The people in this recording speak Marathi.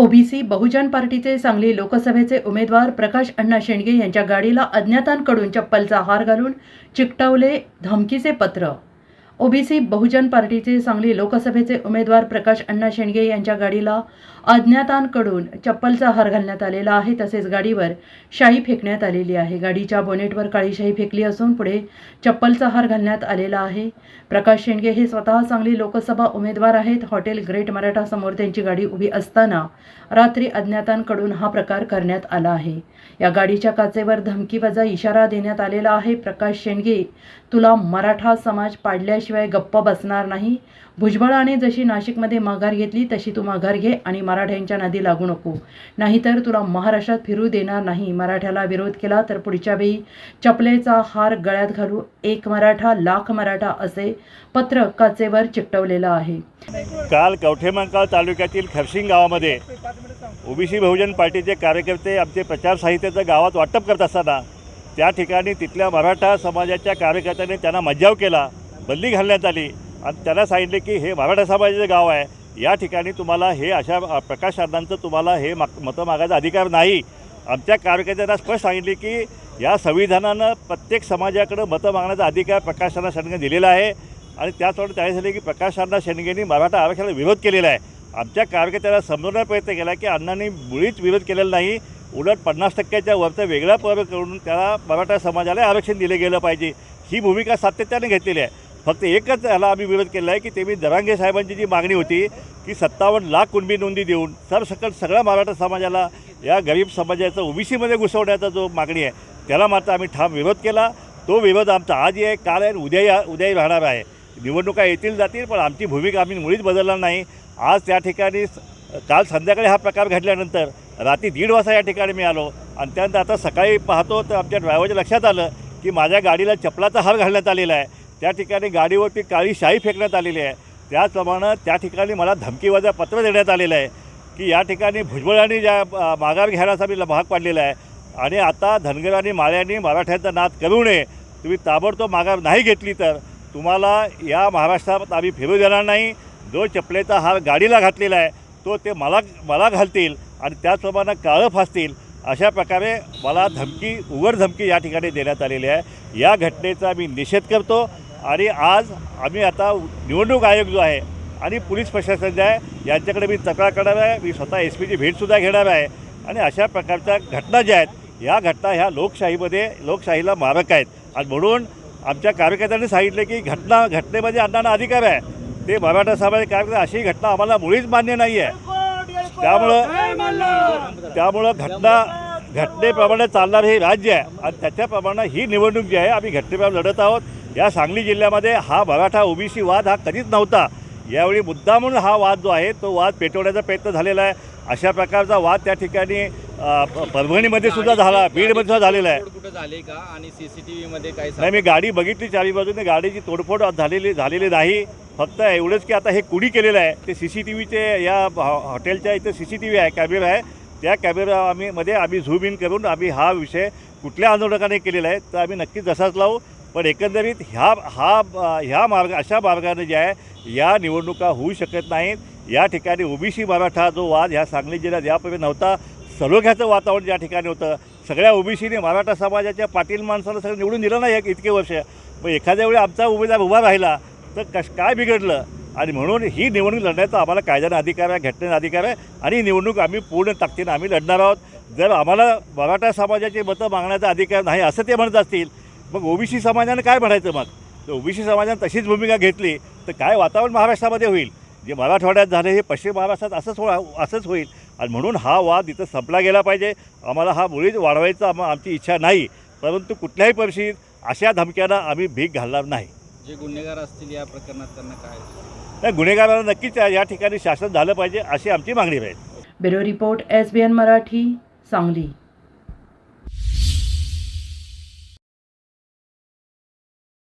ओबीसी बहुजन पार्टीचे सांगली लोकसभेचे उमेदवार प्रकाश अण्णा शेंडगे यांच्या गाडीला अज्ञातांकडून चप्पलचा हार घालून चिकटवले धमकीचे पत्र. ओबीसी बहुजन पार्टीचे सांगली लोकसभेचे उमेदवार प्रकाश अण्णा शेंडगे यांच्या गाडीला अज्ञातांकडून चप्पलचा हार घालण्यात आलेला आहे. तसेच गाडीवर शाई फेकण्यात आलेली आहे. गाडीच्या बोनेटवर काळी शाई फेकली असून पुढे चप्पलचा हार घालण्यात आलेला आहे. प्रकाश शेंडगे हे स्वतः सांगली लोकसभा उमेदवार आहेत. हॉटेल ग्रेट मराठा समोर त्यांची गाडी उभी असताना रात्री अज्ञातांकडून हा प्रकार करण्यात आला आहे. या गाडीच्या काचेवर धमकीवजा इशारा देण्यात आलेला आहे. प्रकाश शेंडगे तुला मराठा समाज पाडल्याशिवाय गप्प बसणार नाही. भुजबळाने जशी नाशिकमध्ये माघार घेतली तशी तू माघार घे आणि मराठ्यांच्या नादी लागू नको. नाहीतर तुला महाराष्ट्रात फिरू देणार नाही. मराठ्याला विरोध केला तर पुढच्या वेळी चपलेचा हार गळ्यात घालू एक मराठा लाख मराठा असे पत्र काचेवर चिकटवलेलं आहे. काल कवठेमंकाळ तालुक्यातील खरशिंग गावामध्ये ओबीसी बहुजन पार्टीचे कार्यकर्ते आमचे प्रचार साहित्याचं गावात वाटप करत असताना त्या ठिकाणी तिथल्या मराठा समाजाच्या कार्यकर्त्यांनी त्यांना मज्जाव केला. बंदी घालण्यात आली. आणि त्यांना सांगितले की हे मराठा समाजाचं गाव आहे. या ठिकाणी तुम्हाला हे अशा प्रकाश अण्णांचं तुम्हाला हे माग मतं मागायचा अधिकार नाही. आमच्या कार्यकर्त्यांना स्पष्ट सांगितले की या संविधानानं प्रत्येक समाजाकडं मतं मागण्याचा अधिकार प्रकाश शेणगे शेंडगे दिलेला आहे. आणि त्याचप्रमाणे त्याने सांगितले की प्रकाश अण्णा शेंडगेंनी मराठा आरक्षणाला विरोध केलेला आहे. आमच्या कार्यकर्त्याला समजवण्याचा प्रयत्न केला की अण्णांनी मुळीच विरोध केलेला नाही. उलट पन्नास टक्क्याच्या वरचा वेगळा पर्व करून त्याला मराठा समाजाला आरक्षण दिलं गेलं पाहिजे. ही भूमिका सातत्याने घेतलेली आहे. फक्त एकच ह्याला आम्ही विरोध केला आहे की ते मी दरांगे साहेबांची जी मागणी होती की सत्तावन्न लाख कुणबी नोंदी देऊन सरसकट सगळ्या मराठा समाजाला या गरीब समाजाचा ओबीसीमध्ये घुसवण्याचा जो मागणी आहे त्याला मात्र आम्ही ठाम विरोध केला. तो विरोध आमचा आजही आहे काल आहे उद्याही उद्याही राहणार आहे. निवडणुका येतील जातील पण आमची भूमिका आम्ही मुळीच बदलणार नाही. आज त्या ठिकाणी काल संध्याकाळी हा प्रकार घडल्यानंतर रात्री दीड वाजता या ठिकाणी मी आलो आणि त्यानंतर आता सकाळी पाहतो तर आमच्या ड्रायव्हरच्या लक्षात आलं की माझ्या गाडीला चपलाचा हार घालण्यात आलेला आहे. त्या ठिकाणी गाडीवरती काळी शाई फेकण्यात आलेली आहे. त्याचप्रमाणे त्या ठिकाणी मला धमकीवाजा पत्र देण्यात आलेलं आहे की या ठिकाणी भुजबळांनी ज्या माघार घ्यायला मी भाग पाडलेला आहे. आणि आता धनगरांनी माळ्यांनी मराठ्यांचा नाद करू नये. तुम्ही ताबडतोब माघार नाही घेतली तर तुम्हाला या महाराष्ट्रात आम्ही फिरू देणार नाही. जो चपलेचा हार गाडीला घातलेला आहे तो ते मला मला घालतील आणि त्याचप्रमाणे काळं फासतील. अशा प्रकारे मला धमकी उघड धमकी या ठिकाणी देण्यात आलेली आहे. या घटनेचा मी निषेध करतो. आणि आज आम्ही आता निवडणूक आयोग जो आहे आणि पोलीस प्रशासन जे आहे यांच्याकडे मी तक्रार करणार आहे. मी स्वतः एस पीची भेटसुद्धा घेणार आहे. आणि अशा प्रकारच्या घटना ज्या आहेत या घटना ह्या लोकशाहीमध्ये लोकशाहीला मारक आहेत. आणि म्हणून आमच्या कार्यकर्त्यांनी सांगितले की घटना घटनेमध्ये अण्णांना अधिकार आहे. ते मराठा समाज कार्यकर्ते अशी घटना आम्हाला मुळीच मान्य नाही आहे त्यामुळं त्यामुळं घटना घटनेप्रमाणे चालणारं हे राज्य आहे. आणि त्याच्याप्रमाणे ही निवडणूक जी आहे आम्ही घटनेप्रमाणे लढत आहोत. या सांगली जिल्ह्यामध्ये हा मराठा ओबीसी वाद हा कधीच नव्हता. यावेळी मुद्दा म्हणून हा वाद जो आहे तो वाद पेटवण्याचा प्रयत्न झालेला आहे. अशा प्रकारचा वाद त्या ठिकाणी परभणीमध्ये सुद्धा झाला बीडमध्ये सुद्धा झालेला आहे. कुठं झाले का? आणि सीसीटीव्ही मध्ये काय नाही मी गाडी बघितली चारी बाजूने. गाडीची तोडफोड झालेली झालेली नाही. फक्त एवढंच की आता हे कुणी केलेलं आहे ते सी सी टी व्हीचे या हॉटेलच्या इथं सी सी टी व्ही आहे कॅमेरा आहे. त्या कॅमेरा आम्ही मध्ये आम्ही झूम इन करून आम्ही हा विषय कुठल्या आंदोलकाने केलेला आहे तर आम्ही नक्कीच जसाच लावू. पण एकंदरीत ह्या हा ह्या मार्ग अशा मार्गाने जे आहे या निवडणुका होऊ शकत नाहीत. या ठिकाणी ओबीसी मराठा जो वाद ह्या सांगली जिल्ह्यात यापूर्वी नव्हता सलोख्याचं वातावरण ज्या ठिकाणी होतं सगळ्या ओबीसीने मराठा समाजाच्या पाटील माणसाला सगळं निवडून दिलं नाही एक इतके वर्ष. मग एखाद्या वेळी आमचा उमेदवार उभा राहिला तर कश काय बिघडलं? आणि म्हणून ही निवडणूक लढण्याचा आम्हाला कायद्याने अधिकार आहे घटनेचा अधिकार आहे आणि ही निवडणूक आम्ही पूर्ण ताकदीनं आम्ही लढणार आहोत. जर आम्हाला मराठा समाजाचे मतं मागण्याचा अधिकार नाही असं ते म्हणत असतील मग ओबीसी समाजानं काय म्हणायचं मग? तर ओबीसी समाजानं तशीच भूमिका घेतली तर काय वातावरण महाराष्ट्रामध्ये होईल? जे मराठवाड्यात झाले हे पश्चिम महाराष्ट्रात असंच हो असंच होईल. आणि म्हणून हा वाद इथं संपला गेला पाहिजे. आम्हाला हा मुळीच वाढवायचा आम आमची इच्छा नाही. परंतु कुठल्याही परिस्थितीत अशा धमक्यांना आम्ही भीक घालणार नाही. जे गुन्हेगार असतील या प्रकरणात त्यांना काय? त्या गुन्हेगारांना नक्कीच या ठिकाणी शासन झालं पाहिजे अशी आमची मागणी राहील bureau report S B N Marathi Sangli.